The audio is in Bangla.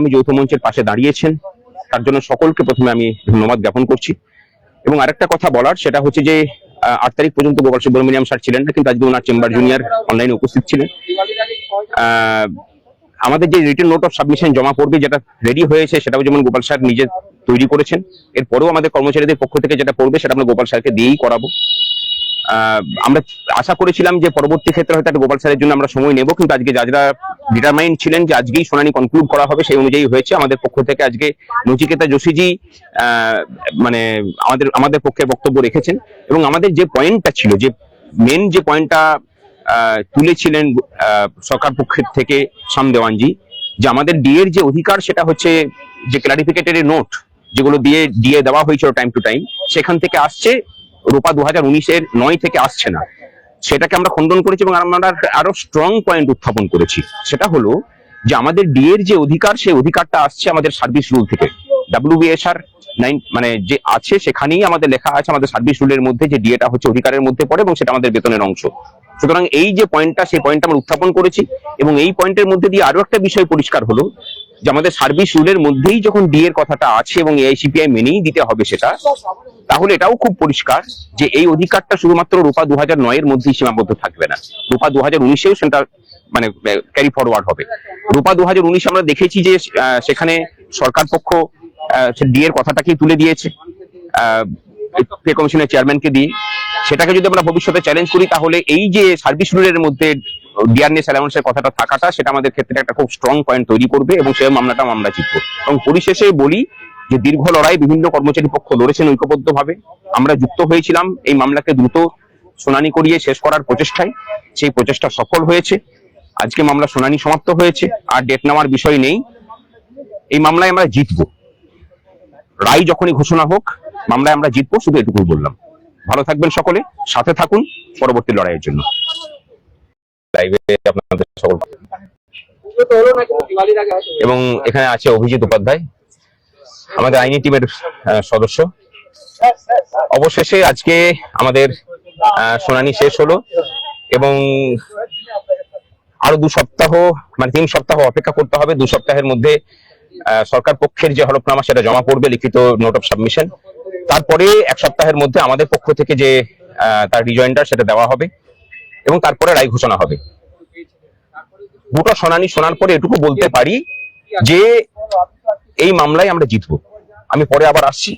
আমি যৌথ মঞ্চের পাশে দাঁড়িয়েছেন। তার জন্য সকলকে প্রথমে আমি ধন্যবাদ জ্ঞাপন করছি। এবং আরেকটা কথা বলার, সেটা হচ্ছে যে আট তারিখ পর্যন্ত গোপাল সুব্রমণিয়াম স্যার ছিলেন না, কিন্তু আজকে ওনার চেম্বার জুনিয়র অনলাইনে উপস্থিত ছিলেন। আমাদের যে রিটেন নোট অফ সাবমিশন জমা পড়বে, যেটা রেডি হয়েছে, সেটাও যেমন গোপাল স্যার নিজে তৈরি করেছেন, এরপরেও আমাদের কর্মচারীদের পক্ষ থেকে যেটা পড়বে, সেটা আমরা গোপাল স্যারকে দিয়েই করাবো। আমরা আশা করেছিলাম যে পরবর্তী ক্ষেত্রে হয়তো একটা গোপাল স্যারের জন্য আমরা সময় নেব, কিন্তু আজকে যারা ডিটারমাইন্ড ছিলেন যে আজকেই শুনানি কনক্লুড করা হবে সেই অনুযায়ী হয়েছে। আমাদের পক্ষ থেকে আজকে নচিকেতা যোশীজি মানে আমাদের আমাদের পক্ষে বক্তব্য রেখেছেন। এবং আমাদের যে পয়েন্টটা ছিল, যে মেন যে পয়েন্টটা তুলেছিলেন সরকার পক্ষের থেকে সাম দেওয়ানজি, যে আমাদের ডিএর যে অধিকার সেটা হচ্ছে যে ক্লারিফিকেটরি নোট যেগুলো দিয়ে দিয়ে দেওয়া হয়েছিল টাইম টু টাইম সেখান থেকে আসছে রূপা দু হাজার উনিশের নয় থেকে আসছে না। সেটাকে আমরা খণ্ডন করেছি এবং আমরা আরও স্ট্রং পয়েন্ট উত্থাপন করেছি। সেটা হলো যে আমাদের ডিএর যে অধিকার, সেই অধিকারটা আসছে আমাদের সার্ভিস রুল থেকে। ডাব্লিউবিএসআর নাইন মানে যে আছে সেখানেই আমাদের লেখা আছে আমাদের সার্ভিস রুলের মধ্যে যে ডিএটা হচ্ছে অধিকারের মধ্যে পড়ে এবং সেটা আমাদের বেতনের অংশ। সুতরাং এই যে পয়েন্টটা সেই পয়েন্টটা আমরা উত্থাপন করেছি এবং এই পয়েন্টের মধ্যে দিয়ে আরও একটা বিষয় পরিষ্কার হলো যে আমাদের সার্ভিস রুলের মধ্যেই যখন ডি এর কথাটা আছে এবং এআইসিপিআই মেনেই দিতে হবে সেটা, তাহলে এটাও খুব পরিষ্কার যে এই অধিকারটা শুধুমাত্র রূপা দু হাজার নয়ের মধ্যেই সীমাবদ্ধ থাকবে না। রূপা দু হাজার উনিশেও সেটা মানে ক্যারি ফরওয়ার্ড হবে। রূপা দু হাজার উনিশ আমরা দেখেছি যে সেখানে সরকার পক্ষ ডি এর কথাটাকেই তুলে দিয়েছে। পে কমিশনের চেয়ারম্যানকে দিয়ে। সেটাকে যদি আমরা ভবিষ্যতে চ্যালেঞ্জ করি, তাহলে এই যে সার্ভিস রুলের মধ্যে ডিআরএস অ্যালাউন্সের কথাটা থাকাটা সেটা আমাদের ক্ষেত্রে একটা খুব স্ট্রং পয়েন্ট তৈরি করবে এবং সেই মামলাটাও আমরা জিতবো। এবং পরিশেষে বলি যে দীর্ঘ লড়াই বিভিন্ন কর্মচারী পক্ষ লড়েছেন ঐক্যবদ্ধভাবে। আমরা যুক্ত হয়েছিলাম এই মামলাকে দ্রুত শুনানি করিয়ে শেষ করার প্রচেষ্টায়। সেই প্রচেষ্টা সফল হয়েছে। আজকে মামলা শুনানি সমাপ্ত হয়েছে। আর ডেট নেওয়ার বিষয় নেই। এই মামলায় আমরা জিতবো। রায় যখনই ঘোষণা হোক, মামলায় আমরা জিতবো, শুধু এটুকুই বললাম। ভালো থাকবেন সকলে, সাথে থাকুন পরবর্তী লড়াইয়ের জন্য। এবং এখানে আছে অভিজিৎ উপাধ্যায়, আমাদের আইনি টিমের সদস্য। অবশেষে আজকে আমাদের শুনানি শেষ হলো এবং আরও দু সপ্তাহ মানে তিন সপ্তাহ অপেক্ষা করতে হবে। দু সপ্তাহের মধ্যে সরকার পক্ষের যে হলফনামা সেটা জমা পড়বে, লিখিত নোট অফ সাবমিশন। তারপরে এক সপ্তাহের মধ্যে আমাদের পক্ষ থেকে যে তার রিজয়েন্ডার সেটা দেওয়া হবে। এবং তারপরে রায় ঘোষণা হবে। দুটো শোনানি শোনার পরে এটুকু বলতে পারি যে এই মামলায় আমরা জিতব। আমি পরে আবার আসছি।